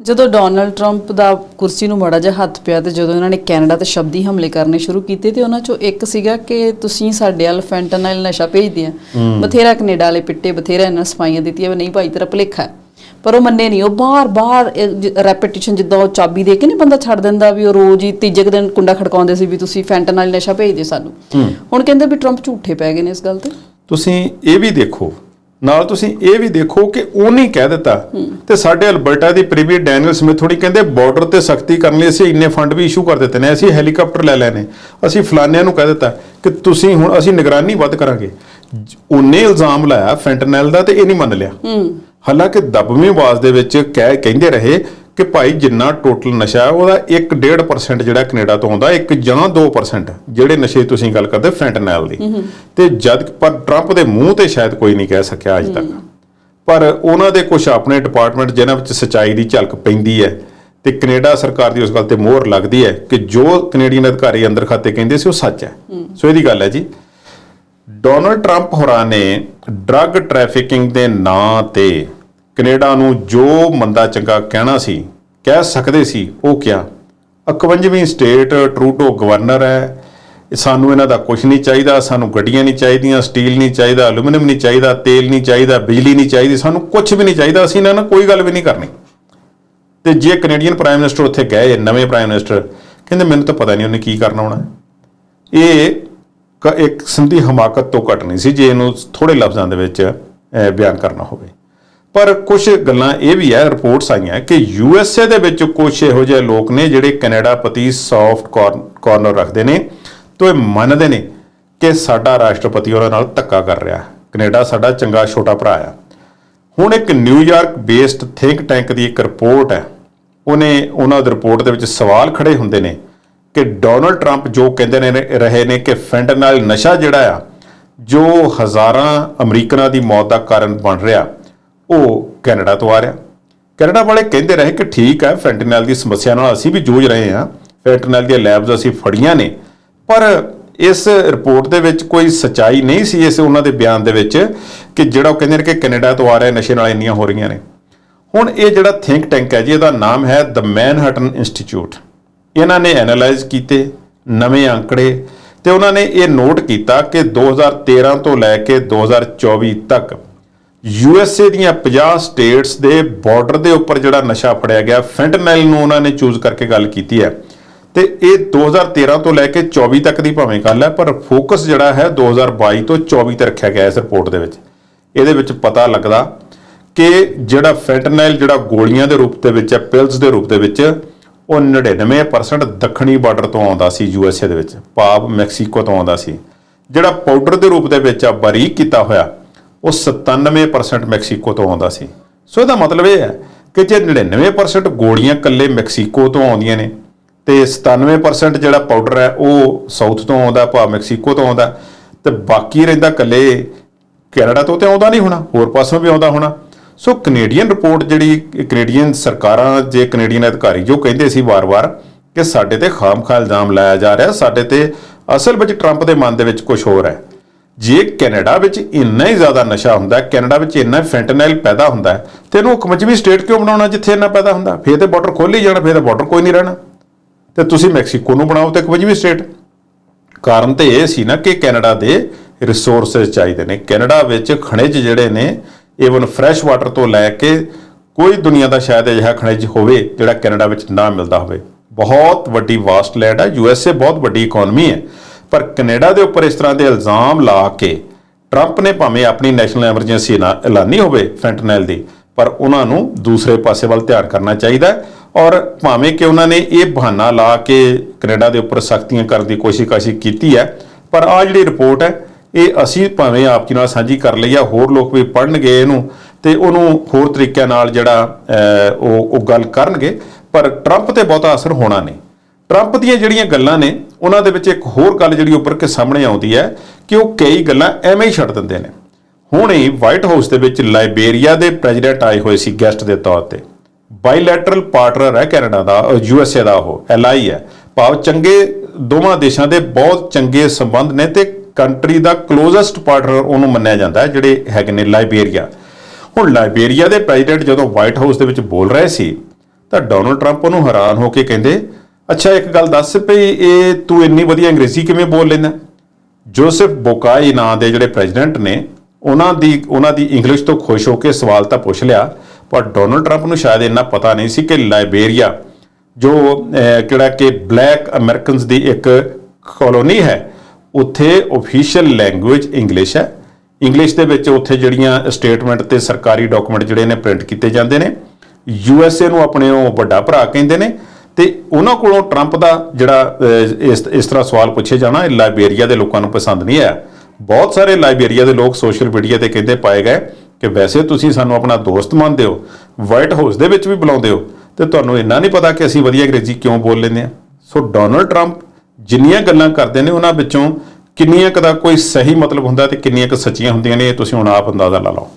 ਜਦੋਂ Donald Trump ਦਾ ਕੁਰਸੀ ਨੂੰ ਮੜਾ ਜਿਹਾ ਹੱਥ ਪਿਆ ਤੇ ਜਦੋਂ ਇਹਨਾਂ ਨੇ ਕੈਨੇਡਾ ਤੇ ਸ਼ਬਦੀ ਹਮਲੇ ਕਰਨੇ ਸ਼ੁਰੂ ਕੀਤੇ ਤੇ ਉਹਨਾਂ ਚੋਂ ਇੱਕ ਸੀਗਾ ਕਿ ਤੁਸੀਂ ਸਾਡੇ ਵੱਲ ਫੈਂਟਨਾਈਲ ਨਸ਼ਾ ਭੇਜਦੇ ਆ। ਬਥੇਰਾ ਕੈਨੇਡਾ ਵਾਲੇ ਪਿੱਟੇ ਬਥੇਰਾ ਇਹਨਾਂ ਸਫਾਈਆਂ ਦਿੱਤੀਆਂ ਵੀ ਨਹੀਂ ਭਾਈ ਤੇਰਾ ਭੁਲੇਖਾ। ਪਰ ਉਹ ਮੰਨੇ ਨਹੀਂ ਉਹ ਬਾਰ-ਬਾਰ ਰੈਪੀਟੀਸ਼ਨ ਜਿੱਦਾਂ ਉਹ ਚਾਬੀ ਦੇ ਕੇ ਨਹੀਂ ਬੰਦਾ ਛੱਡ ਦਿੰਦਾ ਵੀ ਉਹ ਰੋਜ਼ ਹੀ ਤੀਜੇ ਦਿਨ ਕੁੰਡਾ ਖੜਕਾਉਂਦੇ ਸੀ ਵੀ ਤੁਸੀਂ ਫੈਂਟਨਾਈਲ ਨਸ਼ਾ ਭੇਜਦੇ ਸਾਨੂੰ। ਹੁਣ ਕਹਿੰਦੇ ਵੀ ਟਰੰਪ ਝੂਠੇ ਪੈ ਗਏ ਨੇ ਇਸ ਗੱਲ ਤੇ। ਤੁਸੀਂ ਇਹ ਵੀ ਦੇਖੋ ਨਾਲ ਤੁਸੀਂ ਇਹ ਵੀ ਦੇਖੋ ਕਿ ਉਹਨੇ ਕਹਿ ਦਿੱਤਾ। ਤੇ ਸਾਡੇ ਅਲਬਰਟਾ ਦੀ ਪ੍ਰੀਮੀਅਰ ਡੈਨੀਅਲ ਸਮਿਥ ਥੋੜੀ ਕਹਿੰਦੇ ਬਾਰਡਰ ਤੇ ਸਖਤੀ ਕਰਨ ਲਈ ਅਸੀਂ ਇੰਨੇ ਫੰਡ ਵੀ ਇਸ਼ੂ ਕਰ ਦਿੱਤੇ ਨੇ ਅਸੀਂ ਹੈਲੀਕਾਪਟਰ ਲੈ ਲਏ ਨੇ। ਅਸੀਂ ਫਲਾਨਿਆਂ ਨੂੰ ਕਹਿ ਦਿੱਤਾ ਕਿ ਤੁਸੀਂ ਹੁਣ ਅਸੀਂ ਨਿਗਰਾਨੀ ਵੱਧ ਕਰਾਂਗੇ। ਉਹਨੇ ਇਲਜ਼ਾਮ ਲਾਇਆ ਫੈਂਟਨੈਲ ਦਾ ਤੇ ਇਹ ਨਹੀਂ ਮੰਨ ਲਿਆ। ਹਾਲਾਂਕਿ ਦਬਵੀਂ ਆਵਾਜ਼ ਦੇ ਵਿੱਚ ਕਹਿ ਕਹਿੰਦੇ ਰਹੇ ਕਿ ਭਾਈ ਜਿੰਨਾ ਟੋਟਲ ਨਸ਼ਾ ਹੈ ਉਹਦਾ 1.5% ਜਿਹੜਾ ਕੈਨੇਡਾ ਤੋਂ ਆਉਂਦਾ 1 ਜਾਂ 2% ਜਿਹੜੇ ਨਸ਼ੇ ਤੁਸੀਂ ਗੱਲ ਕਰਦੇ ਫੈਂਟਨੈਲ ਦੀ। ਤੇ ਜਦ ਪਰ ਟਰੰਪ ਦੇ ਮੂੰਹ ਤੇ ਸ਼ਾਇਦ ਕੋਈ ਨਹੀਂ ਕਹਿ ਸਕਿਆ ਅਜੇ ਤੱਕ। ਪਰ ਉਹਨਾਂ ਦੇ ਕੁਝ ਆਪਣੇ ਡਿਪਾਰਟਮੈਂਟ ਜਿਨ੍ਹਾਂ ਵਿੱਚ ਸਚਾਈ ਦੀ ਝਲਕ ਪੈਂਦੀ ਹੈ ਤੇ ਕੈਨੇਡਾ ਸਰਕਾਰ ਦੀ ਉਸ ਗੱਲ ਤੇ ਮੋਹਰ ਲੱਗਦੀ ਹੈ ਕਿ ਜੋ ਕੈਨੇਡੀਅਨ ਅਧਿਕਾਰੀ ਅੰਦਰ ਖਾਤੇ ਕਹਿੰਦੇ ਸੀ ਉਹ ਸੱਚ ਹੈ। ਸੋ ਇਹਦੀ ਗੱਲ ਹੈ ਜੀ। ਡੋਨਲਡ ਟਰੰਪ ਹੋਰਾਂ ਨੇ ਡਰੱਗ ਟ੍ਰੈਫਿਕਿੰਗ ਦੇ ਨਾਂ ਤੇ ਕੈਨੇਡਾ ਨੂੰ ਜੋ ਮੰਦਾ ਚੰਗਾ ਕਹਿਣਾ ਸੀ, ਕਹਿ ਸਕਦੇ ਸੀ, ਉਹ ਕਿਹਾ 51ਵੀਂ ਸਟੇਟ ਟਰੂਟੋ ਗਵਰਨਰ ਹੈ। ਸਾਨੂੰ ਇਹਨਾਂ ਦਾ ਕੁਝ ਨਹੀਂ ਚਾਹੀਦਾ, ਸਾਨੂੰ ਗੱਡੀਆਂ ਨਹੀਂ ਚਾਹੀਦੀਆਂ, ਸਟੀਲ ਨਹੀਂ ਚਾਹੀਦਾ ਐਲੂਮੀਨੀਅਮ ਨਹੀਂ ਚਾਹੀਦਾ, ਤੇਲ ਨਹੀਂ ਚਾਹੀਦਾ, ਬਿਜਲੀ ਨਹੀਂ ਚਾਹੀਦੀ, ਸਾਨੂੰ ਕੁਝ ਵੀ ਨਹੀਂ ਚਾਹੀਦਾ। ਅਸੀਂ ਇਹਨਾਂ ਨਾਲ ਕੋਈ ਗੱਲ ਵੀ ਨਹੀਂ ਕਰਨੀ। ਤੇ ਜੇ ਕੈਨੇਡੀਅਨ ਪ੍ਰਾਈਮ ਮਿਨਿਸਟਰ ਉੱਥੇ ਗਏ, ਨਵੇਂ ਪ੍ਰਾਈਮ ਮਿਨਿਸਟਰ, ਕਹਿੰਦੇ, ਮੈਨੂੰ ਤਾਂ ਪਤਾ ਨਹੀਂ ਉਹਨੇ ਕੀ ਕਰਨਾ ਹੋਣਾ। ਇਹ ਕ- ਇੱਕ ਸੰਧੀ ਹਮਾਕਤ ਤੋਂ ਘੱਟ ਨਹੀਂ ਸੀ, ਜੇ ਇਹਨੂੰ ਥੋੜੇ ਲਫ਼ਜ਼ਾਂ ਦੇ ਵਿੱਚ ਬਿਆਨ ਕਰਨਾ ਹੋਵੇ। ਪਰ ਕੁਝ ਗੱਲਾਂ ਇਹ ਵੀ ਹੈ ਰਿਪੋਰਟਸ ਆਈਆਂ ਕਿ ਯੂ ਐਸ ਏ ਦੇ ਵਿੱਚ ਕੁਝ ਇਹੋ ਜਿਹੇ ਲੋਕ ਨੇ ਜਿਹੜੇ ਕੈਨੇਡਾ ਪ੍ਰਤੀ ਸੌਫਟ ਕਾਰਨਰ ਰੱਖਦੇ ਨੇ ਤੋਂ ਇਹ ਮੰਨਦੇ ਨੇ ਕਿ ਸਾਡਾ ਰਾਸ਼ਟਰਪਤੀ ਉਹਨਾਂ ਨਾਲ ਧੱਕਾ ਕਰ ਰਿਹਾ ਕੈਨੇਡਾ ਸਾਡਾ ਚੰਗਾ ਛੋਟਾ ਭਰਾ ਆ। ਹੁਣ ਇੱਕ New York based think tank ਦੀ ਇੱਕ ਰਿਪੋਰਟ ਹੈ। ਉਹਨੇ ਉਹਨਾਂ ਦੀ ਰਿਪੋਰਟ ਦੇ ਵਿੱਚ ਸਵਾਲ ਖੜੇ ਹੁੰਦੇ ਨੇ ਕਿ ਡੋਨਲਡ ਟਰੰਪ ਜੋ ਕਹਿੰਦੇ ਨੇ, ਰਹੇ ਨੇ ਕਿ ਫੈਂਟਨਲ ਨਸ਼ਾ ਜਿਹੜਾ ਆ, ਜੋ ਹਜ਼ਾਰਾਂ ਅਮਰੀਕਨਾਂ ਦੀ ਮੌਤ ਦਾ ਕਾਰਨ ਬਣ ਰਿਹਾ ਉਹ ਕੈਨੇਡਾ ਤੋਂ ਆ ਰਿਹਾ। ਕੈਨੇਡਾ ਵਾਲੇ ਕਹਿੰਦੇ ਰਹੇ ਕਿ ਠੀਕ ਹੈ, ਫੈਂਟਨਲ ਦੀ ਸਮੱਸਿਆ ਨਾਲ ਅਸੀਂ ਵੀ ਜੂਝ ਰਹੇ ਹਾਂ। ਫੈਂਟਨਲ ਦੀਆਂ ਲੈਬਸ ਅਸੀਂ ਫੜੀਆਂ ਨੇ। ਪਰ ਇਸ ਰਿਪੋਰਟ ਦੇ ਵਿੱਚ ਕੋਈ ਸਚਾਈ ਨਹੀਂ ਸੀ, ਇਸ ਉਹਨਾਂ ਦੇ ਬਿਆਨ ਦੇ ਵਿੱਚ ਕਿ ਜਿਹੜਾ ਉਹ ਕਹਿੰਦੇ ਨੇ ਕਿ ਕੈਨੇਡਾ ਤੋਂ ਆ ਰਿਹਾ ਨਸ਼ੇ ਨਾਲ ਇੰਨੀਆਂ ਹੋ ਰਹੀਆਂ ਨੇ। ਹੁਣ ਇਹ ਜਿਹੜਾ ਥਿੰਕ ਟੈਂਕ ਹੈ ਜੀ, ਇਹਦਾ ਨਾਮ ਹੈ ਦ ਮੈਨਹਟਨ ਇੰਸਟੀਚਿਊਟ ਇਹਨਾਂ ਨੇ ਐਨਾਲਾਈਜ਼ ਕੀਤੇ ਨਵੇਂ ਅੰਕੜੇ ਤੇ ਉਹਨਾਂ ਨੇ ਇਹ ਨੋਟ ਕੀਤਾ ਕਿ 2013 ਤੋਂ ਲੈ ਕੇ 2024 ਤੱਕ ਯੂ ਐਸ ਏ ਦੀਆਂ 50 ਸਟੇਟਸ ਦੇ ਬਾਰਡਰ ਦੇ ਉੱਪਰ ਜਿਹੜਾ ਨਸ਼ਾ ਫੜਿਆ ਗਿਆ, ਫੈਂਟਨਲ ਨੂੰ ਉਹਨਾਂ ਨੇ ਚੂਜ਼ ਕਰਕੇ ਗੱਲ ਕੀਤੀ ਹੈ। ਤੇ ਇਹ 2013 ਤੋਂ ਲੈ ਕੇ 24 ਤੱਕ ਦੀ ਭਾਵੇਂ ਗੱਲ ਹੈ, ਪਰ ਫੋਕਸ ਜਿਹੜਾ ਹੈ 2022 ਤੋਂ 24 ਤੇ ਰੱਖਿਆ ਗਿਆ ਇਸ ਰਿਪੋਰਟ ਦੇ ਵਿੱਚ। ਇਹਦੇ ਵਿੱਚ ਪਤਾ ਲੱਗਦਾ ਕਿ ਜਿਹੜਾ ਫੈਂਟਨਲ ਜਿਹੜਾ ਗੋਲੀਆਂ ਦੇ ਰੂਪ ਦੇ ਵਿੱਚ ਹੈ ਪਿਲਸ ਦੇ ਰੂਪ ਦੇ ਵਿੱਚ, ਉਹ 99% ਦੱਖਣੀ ਬਾਰਡਰ ਤੋਂ ਆਉਂਦਾ ਸੀ ਯੂ ਐਸ ਏ ਦੇ ਵਿੱਚ ਪਾਪ ਮੈਕਸੀਕੋ ਤੋਂ ਆਉਂਦਾ ਸੀ। ਜਿਹੜਾ ਪਾਊਡਰ ਦੇ ਰੂਪ ਦੇ ਵਿੱਚ ਆ, ਬਾਰੀਕ ਕੀਤਾ ਹੋਇਆ ਉਹ 97% ਮੈਕਸੀਕੋ ਤੋਂ ਆਉਂਦਾ ਸੀ। ਸੋ ਇਹਦਾ ਮਤਲਬ ਇਹ ਹੈ ਕਿ ਜੇ 99% ਗੋਲੀਆਂ ਕੱਲੇ ਮੈਕਸੀਕੋ ਤੋਂ ਆਉਂਦੀਆਂ ਨੇ, ਤੇ 97% ਜਿਹੜਾ ਪਾਊਡਰ ਹੈ ਉਹ ਸਾਊਥ ਤੋਂ ਆਉਂਦਾ, ਭਾਵ ਮੈਕਸੀਕੋ ਤੋਂ ਆਉਂਦਾ, ਤੇ ਬਾਕੀ ਰਹਿੰਦਾ ਕੱਲੇ ਕੈਨੇਡਾ ਤੋਂ ਤੇ ਆਉਂਦਾ ਨਹੀਂ ਹੋਣਾ, ਹੋਰ ਪਾਸੋਂ ਵੀ ਆਉਂਦਾ ਹੋਣਾ। ਸੋ ਕੈਨੇਡੀਅਨ ਰਿਪੋਰਟ ਜਿਹੜੀ ਕੈਨੇਡੀਅਨ ਸਰਕਾਰਾਂ ਜੇ ਕੈਨੇਡੀਅਨ ਅਧਿਕਾਰੀ ਜੋ ਕਹਿੰਦੇ ਸੀ ਵਾਰ-ਵਾਰ ਕਿ ਸਾਡੇ ਤੇ ਖਾਮਖਾ ਇਲਜ਼ਾਮ ਲਾਇਆ ਜਾ ਰਿਹਾ, ਸਾਡੇ ਤੇ ਅਸਲ ਵਿੱਚ ਟਰੰਪ ਦੇ ਮਨ ਦੇ ਵਿੱਚ ਕੁਝ ਹੋਰ ਹੈ। ਜੇ ਕੈਨੇਡਾ ਵਿੱਚ ਇੰਨਾ ਹੀ ਜ਼ਿਆਦਾ ਨਸ਼ਾ ਹੁੰਦਾ, ਕੈਨੇਡਾ ਵਿੱਚ ਇੰਨਾ ਫੈਂਟਨਲ ਪੈਦਾ ਹੁੰਦਾ ਹੈ ਤੇ ਇਹਨੂੰ ਹੁਕਮਚਵੀ ਸਟੇਟ ਕਿਉਂ ਬਣਾਉਣਾ ਜਿੱਥੇ ਇੰਨਾ ਪੈਦਾ ਹੁੰਦਾ? ਫੇਰ ਤੇ ਬਾਰਡਰ ਖੋਲ ਹੀ ਜਾਣਾ, ਫੇਰ ਤਾਂ ਬਾਰਡਰ ਕੋਈ ਨਹੀਂ ਰਹਿਣਾ। ਤੇ ਤੁਸੀਂ ਮੈਕਸੀਕੋ ਨੂੰ ਬਣਾਓ ਤੇ ਇਕਵੰਜਵੀਂ ਸਟੇਟ। ਕਾਰਨ ਤੇ ਇਹ ਸੀ ਨਾ ਕਿ ਕੈਨੇਡਾ ਦੇ ਰਿਸੋਰਸਸ ਚਾਹੀਦੇ ਨੇ। ਕੈਨੇਡਾ ਵਿੱਚ ਖਣਿਜ ਜਿਹੜੇ ਨੇ ਈਵਨ ਫਰੈਸ਼ ਵਾਟਰ ਤੋਂ ਲੈ ਕੇ ਕੋਈ ਦੁਨੀਆ ਦਾ ਸ਼ਾਇਦ ਅਜਿਹਾ ਖਣਿਜ ਹੋਵੇ ਜਿਹੜਾ ਕੈਨੇਡਾ ਵਿੱਚ ਨਾ ਮਿਲਦਾ ਹੋਵੇ। ਬਹੁਤ ਵੱਡੀ ਵਾਸਟ ਲੈਂਡ ਹੈ ਯੂ ਐਸ ਏ ਬਹੁਤ ਵੱਡੀ ਇਕਨੋਮੀ ਹੈ। ਪਰ ਕੈਨੇਡਾ ਦੇ ਉੱਪਰ ਇਸ ਤਰ੍ਹਾਂ ਦੇ ਇਲਜ਼ਾਮ ਲਾ ਕੇ ਟਰੰਪ ਨੇ ਭਾਵੇਂ ਆਪਣੀ ਨੈਸ਼ਨਲ ਐਮਰਜੈਂਸੀ ਨਾ ਐਲਾਨੀ ਹੋਵੇ ਫੈਂਟਨਲ ਦੀ, ਪਰ ਉਹਨਾਂ ਨੂੰ ਦੂਸਰੇ ਪਾਸੇ ਵੱਲ ਧਿਆਨ ਕਰਨਾ ਚਾਹੀਦਾ ਹੈ ਔਰ ਭਾਵੇਂ ਕਿ ਉਹਨਾਂ ਨੇ ਇਹ ਬਹਾਨਾ ਲਾ ਕੇ ਕੈਨੇਡਾ ਦੇ ਉੱਪਰ ਸਖਤੀਆਂ ਕਰਨ ਦੀ ਕੋਸ਼ਿਸ਼ ਕਾਸ਼ੀ ਕੀਤੀ ਹੈ, ਪਰ ਆ ਜਿਹੜੀ ਰਿਪੋਰਟ ਹੈ, ਇਹ ਅਸੀਂ ਭਾਵੇਂ ਆਪ ਜੀ ਨਾਲ ਸਾਂਝੀ ਕਰ ਲਈ ਆ, ਹੋਰ ਲੋਕ ਵੀ ਪੜਨਗੇ ਇਹਨੂੰ ਤੇ ਉਹਨੂੰ ਹੋਰ ਤਰੀਕਿਆਂ ਨਾਲ ਜਿਹੜਾ ਉਹ ਉਹ ਗੱਲ ਕਰਨਗੇ, ਪਰ ਟਰੰਪ ਤੇ ਬਹੁਤਾ ਅਸਰ ਹੋਣਾ ਨਹੀਂ। ਟਰੰਪ ਦੀਆਂ ਜਿਹੜੀਆਂ ਗੱਲਾਂ ਨੇ ਉਹਨਾਂ ਦੇ ਵਿੱਚ ਇੱਕ ਹੋਰ ਗੱਲ ਜਿਹੜੀ ਉੱਪਰ ਕੇ ਸਾਹਮਣੇ ਆਉਂਦੀ ਹੈ ਕਿ ਉਹ ਕਈ ਗੱਲਾਂ ਐਵੇਂ ਹੀ ਛੱਡ ਦਿੰਦੇ ਨੇ। ਹੁਣੇ ਵਾਈਟ ਹਾਊਸ ਦੇ ਵਿੱਚ ਲਾਇਬੇਰੀਆ ਦੇ ਪ੍ਰੈਜ਼ੀਡੈਂਟ ਆਏ ਹੋਏ ਸੀ ਗੈਸਟ ਦੇ ਤੌਰ ਤੇ। ਬਾਇਲੈਟਰਲ ਪਾਰਟਨਰ ਹੈ ਕੈਨੇਡਾ ਦਾ ਯੂ ਐਸ ਏ ਦਾ ਉਹ ਐਲਆਈ ਹੈ। ਭਾਵ ਚੰਗੇ ਦੋਵਾਂ ਦੇਸ਼ਾਂ ਦੇ ਬਹੁਤ ਚੰਗੇ ਸੰਬੰਧ ਨੇ ਤੇ ਕੰਟਰੀ ਦਾ ਕਲੋਜ਼ੈਸਟ ਪਾਰਟਨਰ ਉਹਨੂੰ ਮੰਨਿਆ ਜਾਂਦਾ ਹੈ, ਜਿਹੜੇ ਹੈਗੇ ਨੇ ਲਾਇਬੇਰੀਆ ਹੁਣ ਲਾਇਬੇਰੀਆ ਦੇ ਪ੍ਰੈਜ਼ੀਡੈਂਟ ਜਦੋਂ ਵਾਈਟ ਹਾਊਸ ਦੇ ਵਿੱਚ ਬੋਲ ਰਹੇ ਸੀ, ਤਾਂ ਡੋਨਲਡ ਟਰੰਪ ਉਹਨੂੰ ਹੈਰਾਨ ਹੋ ਕੇ ਕਹਿੰਦੇ ਅੱਛਾ, ਇੱਕ ਗੱਲ ਦੱਸ ਭਈ ਇਹ ਤੂੰ ਇੰਨੀ ਵਧੀਆ ਅੰਗਰੇਜ਼ੀ ਕਿਵੇਂ ਬੋਲ ਲੈਂਦਾ? ਜੋਸਫ ਬੋਕਾਈ ਨਾਂ ਦੇ ਜਿਹੜੇ ਪ੍ਰੈਜ਼ੀਡੈਂਟ ਨੇ, ਉਹਨਾਂ ਦੀ ਉਹਨਾਂ ਦੀ ਇੰਗਲਿਸ਼ ਤੋਂ ਖੁਸ਼ ਹੋ ਕੇ ਸਵਾਲ ਤਾਂ ਪੁੱਛ ਲਿਆ, ਪਰ ਡੋਨਲਡ ਟਰੰਪ ਨੂੰ ਸ਼ਾਇਦ ਇੰਨਾ ਪਤਾ ਨਹੀਂ ਸੀ ਕਿ ਲਾਇਬੇਰੀਆ, ਜੋ ਕਿਹੜਾ ਕਿ ਬਲੈਕ ਅਮਰੀਕਨਸ ਦੀ ਇੱਕ ਕਲੋਨੀ ਹੈ, ਉੱਥੇ ਅਫੀਸ਼ੀਅਲ ਲੈਂਗੁਏਜ ਇੰਗਲਿਸ਼ ਹੈ। ਇੰਗਲਿਸ਼ ਦੇ ਵਿੱਚ ਉੱਥੇ ਜਿਹੜੀਆਂ ਸਟੇਟਮੈਂਟ ਤੇ ਸਰਕਾਰੀ ਡਾਕੂਮੈਂਟ ਜਿਹੜੇ ਨੇ ਪ੍ਰਿੰਟ ਕੀਤੇ ਜਾਂਦੇ ਨੇ। ਯੂ ਐਸ ਏ ਨੂੰ ਆਪਣੇ ਉਹ ਵੱਡਾ ਭਰਾ ਕਹਿੰਦੇ ਨੇ ਤੇ ਉਹਨਾਂ ਕੋਲੋਂ ਟਰੰਪ ਦਾ ਜਿਹੜਾ ਇਸ ਇਸ ਤਰ੍ਹਾਂ ਸਵਾਲ ਪੁੱਛੇ ਜਾਣਾ, ਇਹ ਲਾਇਬੇਰੀਆ ਦੇ ਲੋਕਾਂ ਨੂੰ ਪਸੰਦ ਨਹੀਂ ਆਇਆ। ਬਹੁਤ ਸਾਰੇ ਲਾਇਬੇਰੀਆ ਦੇ ਲੋਕ ਸੋਸ਼ਲ ਮੀਡੀਆ ਤੇ ਕਹਿੰਦੇ ਪਾਏ ਗਏ ਕਿ ਵੈਸੇ ਤੁਸੀਂ ਸਾਨੂੰ ਆਪਣਾ ਦੋਸਤ ਮੰਨਦੇ ਹੋ ਵਾਈਟ ਹਾਊਸ ਦੇ ਵਿੱਚ ਵੀ ਬੁਲਾਉਂਦੇ ਹੋ, ਤੇ ਤੁਹਾਨੂੰ ਇੰਨਾ ਨਹੀਂ ਪਤਾ ਕਿ ਅਸੀਂ ਵਧੀਆ ਅੰਗਰੇਜ਼ੀ ਕਿਉਂ ਬੋਲ ਲੈਂਦੇ ਆ ਸੋ ਡੋਨਲਡ ਟਰੰਪ ਜਿੰਨੀਆਂ ਗੱਲਾਂ ਕਰਦੇ ਨੇ, ਉਹਨਾਂ ਵਿੱਚੋਂ ਕਿੰਨੀਆਂ ਕੁ ਦਾ ਕੋਈ ਸਹੀ ਮਤਲਬ ਹੁੰਦਾ ਤੇ ਕਿੰਨੀਆਂ ਕੁ ਸੱਚੀਆਂ ਹੁੰਦੀਆਂ ਨੇ, ਇਹ ਤੁਸੀਂ ਹੁਣ ਆਪ ਅੰਦਾਜ਼ਾ ਲਾ ਲਓ।